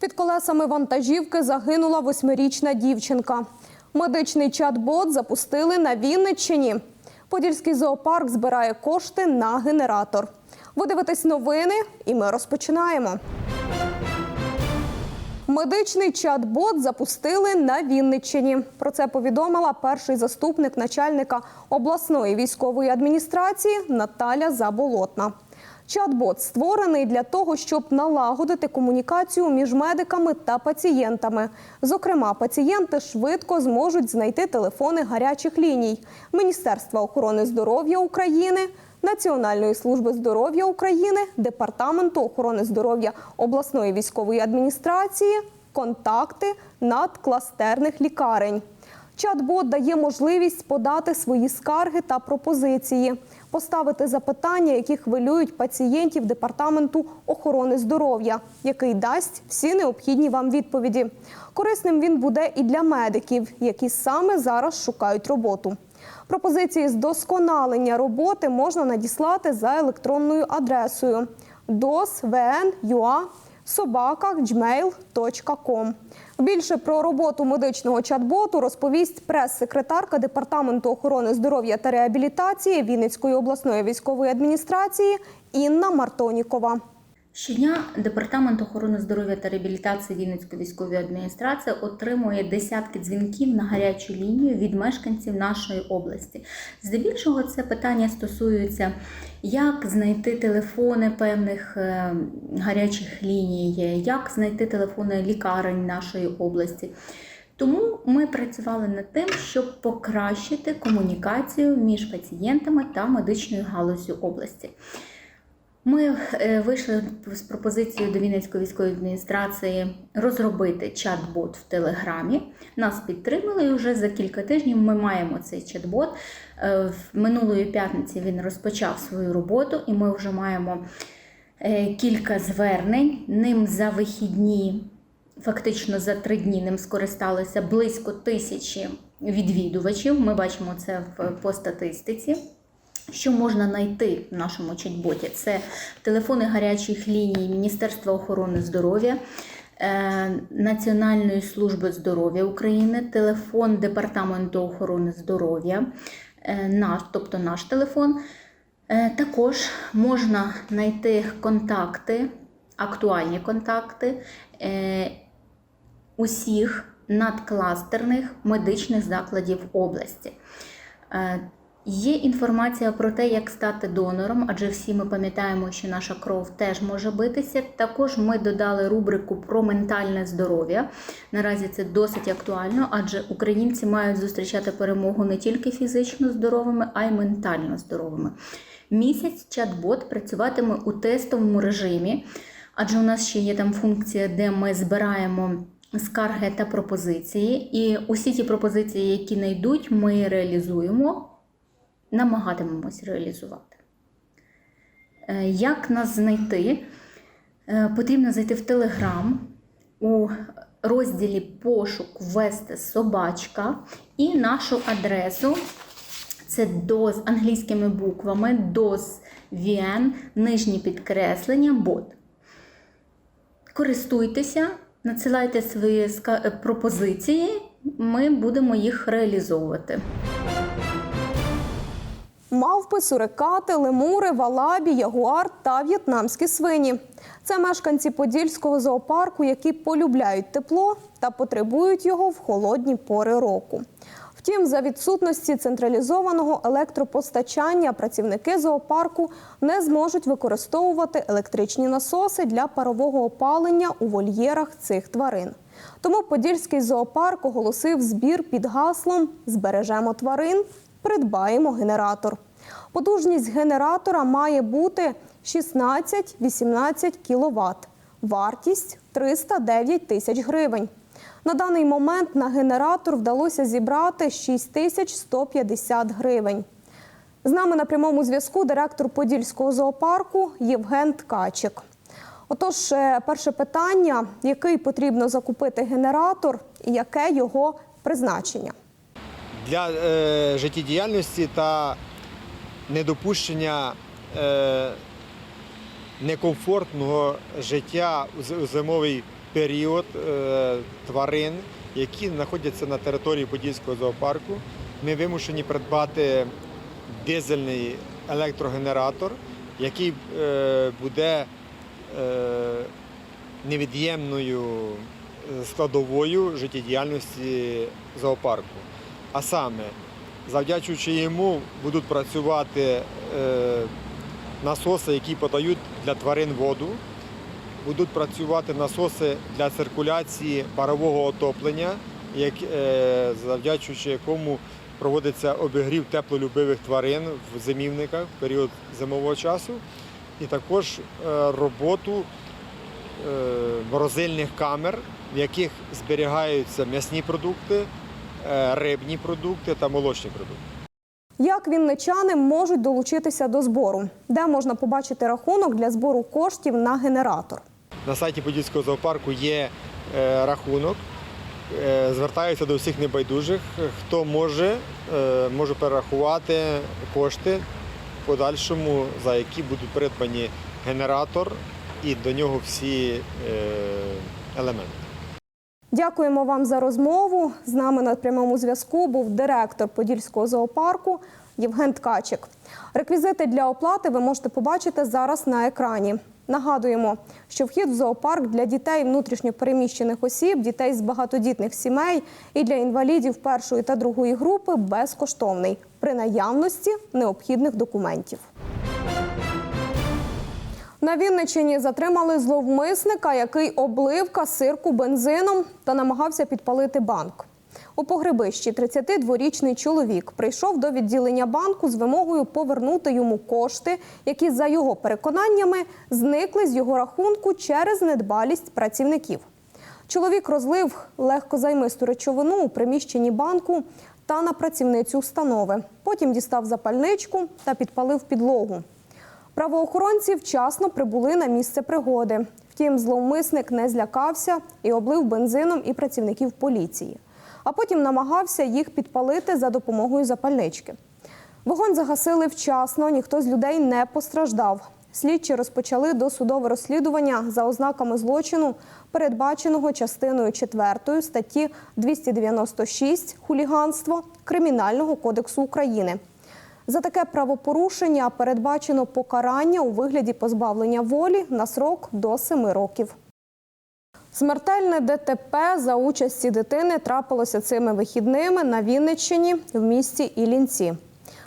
Під колесами вантажівки загинула восьмирічна дівчинка. Медичний чат-бот запустили на Вінниччині. Подільський зоопарк збирає кошти на генератор. Ви дивитесь новини, і ми розпочинаємо. Медичний чат-бот запустили на Вінниччині. Про це повідомила перший заступник начальника обласної військової адміністрації Наталя Заболотна. Чат-бот створений для того, щоб налагодити комунікацію між медиками та пацієнтами. Зокрема, пацієнти швидко зможуть знайти телефони гарячих ліній Міністерства охорони здоров'я України, Національної служби здоров'я України, Департаменту охорони здоров'я обласної військової адміністрації, контакти надкластерних лікарень. Чат-бот дає можливість подати свої скарги та пропозиції, поставити запитання, які хвилюють пацієнтів департаменту охорони здоров'я, який дасть всі необхідні вам відповіді. Корисним він буде і для медиків, які саме зараз шукають роботу. Пропозиції з досконалення роботи можна надіслати за електронною адресою dosvn.ua собака gmail.com. Більше про роботу медичного чат-боту розповість прес-секретарка Департаменту охорони здоров'я та реабілітації Вінницької обласної військової адміністрації Інна Мартонікова. Щодня Департамент охорони здоров'я та реабілітації Вінницької військової адміністрації отримує десятки дзвінків на гарячу лінію від мешканців нашої області. Здебільшого це питання стосуються, як знайти телефони певних е, гарячих ліній, як знайти телефони лікарень нашої області. Тому ми працювали над тим, щоб покращити комунікацію між пацієнтами та медичною галузю області. Ми е, вийшли з пропозицією до Вінницької військової адміністрації розробити чат-бот в Телеграмі. Нас підтримали і вже за кілька тижнів ми маємо цей чат-бот. Е, в Минулої п'ятниці він розпочав свою роботу, і ми вже маємо е, кілька звернень. Ним за вихідні, фактично за три дні, ним скористалися близько тисячі відвідувачів. Ми бачимо це по статистиці. Що можна знайти в нашому чат-боті? Це телефони гарячих ліній Міністерства охорони здоров'я, е, Національної служби здоров'я України, телефон Департаменту охорони здоров'я, е, наш, тобто наш телефон. Е, Також можна знайти контакти, актуальні контакти усіх надкластерних медичних закладів області. Є інформація про те, як стати донором, адже всі ми пам'ятаємо, що наша кров теж може битися. Також ми додали рубрику про ментальне здоров'я. Наразі це досить актуально, адже українці мають зустрічати перемогу не тільки фізично здоровими, а й ментально здоровими. Місяць чат-бот працюватиме у тестовому режимі, адже у нас ще є там функція, де ми збираємо скарги та пропозиції. І усі ті пропозиції, які знайдуть, ми реалізуємо намагатимемось реалізувати. Е, Як нас знайти? Е, Потрібно зайти в Телеграм, у розділі пошук ввести собачка і нашу адресу. Це DOS з англійськими буквами DOSVN, нижні підкреслення, бот. Користуйтеся, надсилайте свої пропозиції, ми будемо їх реалізовувати. Мавпи, сурикати, лемури, валабі, ягуар та в'єтнамські свині. Це мешканці Подільського зоопарку, які полюбляють тепло та потребують його в холодні пори року. Втім, за відсутності централізованого електропостачання працівники зоопарку не зможуть використовувати електричні насоси для парового опалення у вольєрах цих тварин. Тому Подільський зоопарк оголосив збір під гаслом Збережемо тварин, придбаємо генератор. Потужність генератора має бути 16-18 кВт. Вартість 309 тисяч гривень. На даний момент на генератор вдалося зібрати 6150 гривень. З нами на прямому зв'язку директор Подільського зоопарку Євген Ткачик. Отож, е, перше питання: який потрібно закупити генератор і яке його призначення? для е, життєдіяльності та недопущення е, некомфортного життя у зимовий період е, тварин, які знаходяться на території Подільського зоопарку. Ми вимушені придбати дизельний електрогенератор, який е, буде невід'ємною складовою життєдіяльності зоопарку. А саме, завдячуючи йому, будуть працювати е, насоси, які подають для тварин воду, будуть працювати насоси для циркуляції парового отоплення, е, завдячуючи якому проводиться обігрів теплолюбивих тварин в зимівниках в період зимового часу, і також е, роботу морозильних камер, в яких зберігаються м'ясні продукти, рибні продукти та молочні продукти. Як вінничани можуть долучитися до збору? Де можна побачити рахунок для збору коштів на генератор? На сайті Подільського зоопарку є е, рахунок. Е, звертаються до всіх небайдужих. Хто може, е, може перерахувати кошти в подальшому, за які будуть придбані генератор і до нього всі е, елементи. Дякуємо вам за розмову. З нами на прямому зв'язку був директор Подільського зоопарку Євген Ткачик. Реквізити для оплати ви можете побачити зараз на екрані. Нагадуємо, що вхід в зоопарк для дітей внутрішньопереміщених осіб, дітей з багатодітних сімей і для інвалідів першої та другої групи безкоштовний при наявності необхідних документів. На Вінниччині затримали зловмисника, який облив касирку бензином та намагався підпалити банк. У погребищі 32-річний чоловік прийшов до відділення банку з вимогою повернути йому кошти, які, за його переконаннями, зникли з його рахунку через недбалість працівників. Чоловік розлив легкозаймисту речовину у приміщенні банку та на працівницю установи. Потім дістав запальничку та підпалив підлогу. Правоохоронці вчасно прибули на місце пригоди. Втім, зловмисник не злякався і облив бензином і працівників поліції. А потім намагався їх підпалити за допомогою запальнички. Вогонь загасили вчасно, ніхто з людей не постраждав. Слідчі розпочали досудове розслідування за ознаками злочину, передбаченого частиною 4 статті 296 хуліганство Кримінального кодексу України. За таке правопорушення передбачено покарання у вигляді позбавлення волі на срок до 7 років. Смертельне ДТП за участі дитини трапилося цими вихідними на Вінниччині в місті Іллінці.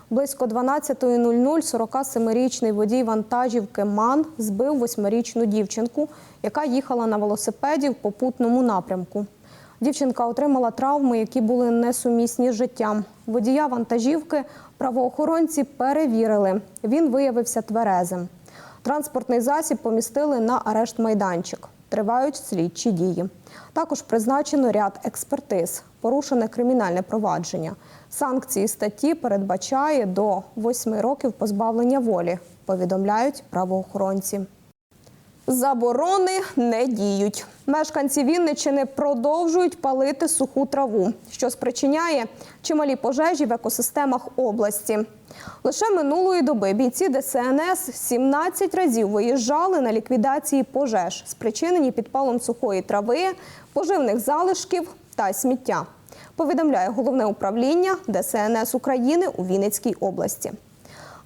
Близько 12.00 47-річний водій вантажівки МАН збив восьмирічну дівчинку, яка їхала на велосипеді в попутному напрямку. Дівчинка отримала травми, які були несумісні з життям. Водія вантажівки правоохоронці перевірили. Він виявився тверезим. Транспортний засіб помістили на арешт майданчик. Тривають слідчі дії. Також призначено ряд експертиз, порушене кримінальне провадження. Санкції статті передбачає до 8 років позбавлення волі, повідомляють правоохоронці. Заборони не діють. Мешканці Вінниччини продовжують палити суху траву, що спричиняє чималі пожежі в екосистемах області. Лише минулої доби бійці ДСНС 17 разів виїжджали на ліквідації пожеж, спричинені підпалом сухої трави, поживних залишків та сміття. Повідомляє головне управління ДСНС України у Вінницькій області.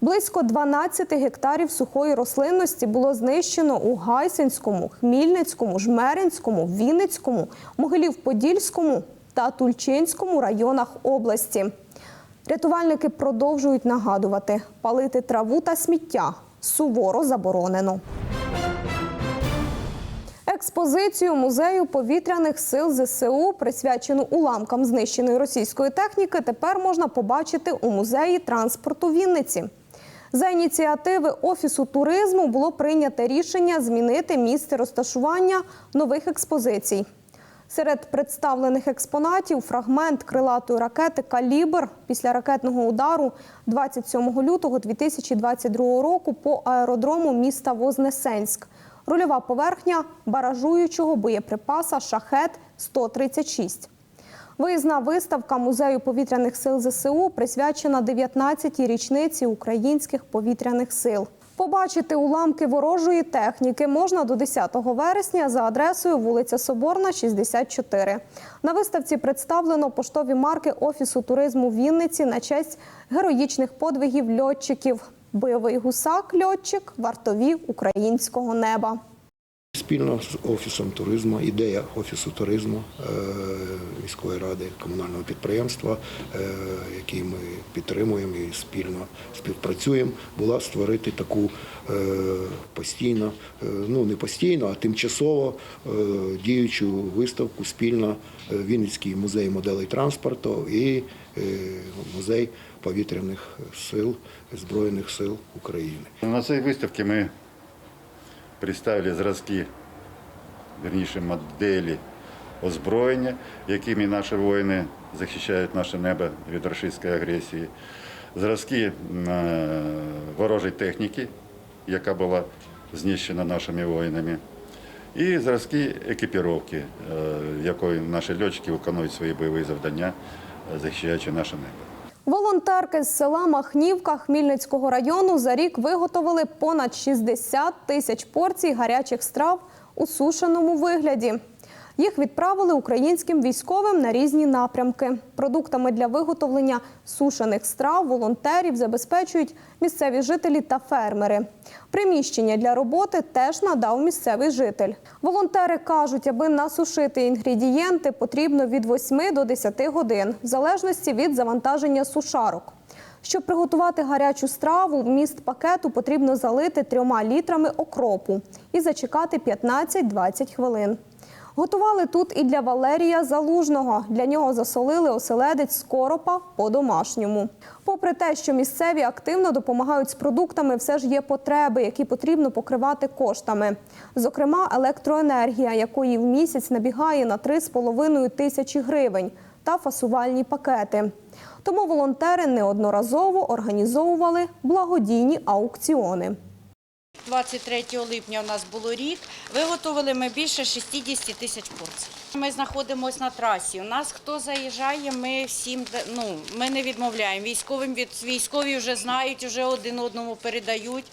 Близько 12 гектарів сухої рослинності було знищено у Гайсинському, Хмільницькому, Жмеринському, Вінницькому, Могилів-Подільському та Тульчинському районах області. Рятувальники продовжують нагадувати, палити траву та сміття суворо заборонено. Експозицію музею повітряних сил ЗСУ, присвячену уламкам знищеної російської техніки, тепер можна побачити у музеї транспорту Вінниці. За ініціативи Офісу туризму було прийнято рішення змінити місце розташування нових експозицій. Серед представлених експонатів фрагмент крилатої ракети Калібр після ракетного удару 27 лютого 2022 року по аеродрому міста Вознесенськ. Рульова поверхня баражуючого боєприпаса Шахет 136 Виїзна виставка музею повітряних сил ЗСУ присвячена 19-й річниці українських повітряних сил. Побачити уламки ворожої техніки можна до 10 вересня за адресою вулиця Соборна, 64. На виставці представлено поштові марки Офісу туризму Вінниці на честь героїчних подвигів льотчиків. Бойовий гусак, льотчик, вартові українського неба. Спільно з офісом туризму, ідея офісу туризму е, міської ради комунального підприємства, е, який ми підтримуємо і спільно співпрацюємо, була створити таку е, постійно, ну не постійно, а тимчасово діючу виставку спільно Вінницький музей моделей транспорту і музей повітряних сил Збройних сил України. На цій виставці ми представили зразки, верніше моделі озброєння, якими наші воїни захищають наше небо від російської агресії, зразки е, ворожої техніки, яка була знищена нашими воїнами, і зразки екіпіровки, е, якою наші льотчики виконують свої бойові завдання, е, захищаючи наше небо. Волонтерки з села Махнівка Хмільницького району за рік виготовили понад 60 тисяч порцій гарячих страв у сушеному вигляді. Їх відправили українським військовим на різні напрямки. Продуктами для виготовлення сушених страв волонтерів забезпечують місцеві жителі та фермери. Приміщення для роботи теж надав місцевий житель. Волонтери кажуть, аби насушити інгредієнти, потрібно від 8 до 10 годин, в залежності від завантаження сушарок. Щоб приготувати гарячу страву, вміст пакету потрібно залити трьома літрами окропу і зачекати 15-20 хвилин. Готували тут і для Валерія Залужного. Для нього засолили оселедець з коропа по-домашньому. Попри те, що місцеві активно допомагають з продуктами, все ж є потреби, які потрібно покривати коштами. Зокрема, електроенергія, якої в місяць набігає на 3,5 тисячі гривень, та фасувальні пакети. Тому волонтери неодноразово організовували благодійні аукціони. 23 липня у нас було рік. Виготовили ми більше 60 тисяч порцій. Ми знаходимося на трасі. У нас хто заїжджає, ми всім ну, ми не відмовляємо. Військовим від військові вже знають, вже один одному передають.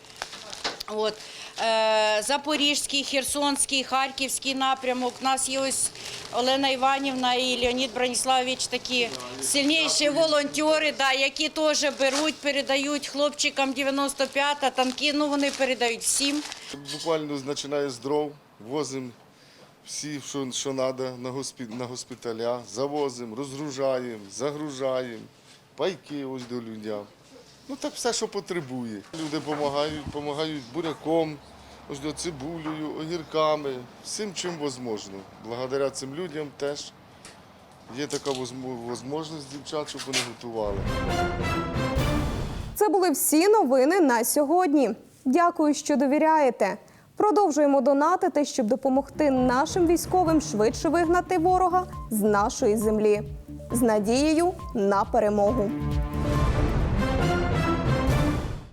От. Е, Запорізький, Херсонський, Харківський напрямок. У нас є ось Олена Іванівна і Леонід Браніславович такі сильніші волонтери, да, які теж беруть, передають хлопчикам 95-та, танки, ну вони передають всім. Буквально починає з дров, возимо всі, що, що треба на, госпі, на госпіталя, завозимо, розгружаємо, загружаємо, пайки ось до людям. Ну так все, що потребує. Люди допомагають, допомагають буряком, до цибулею, огірками, всім чим можливо. Благодаря цим людям теж є така можливість дівчат, щоб вони готували. Це були всі новини на сьогодні. Дякую, що довіряєте. Продовжуємо донатити, щоб допомогти нашим військовим швидше вигнати ворога з нашої землі. З надією на перемогу.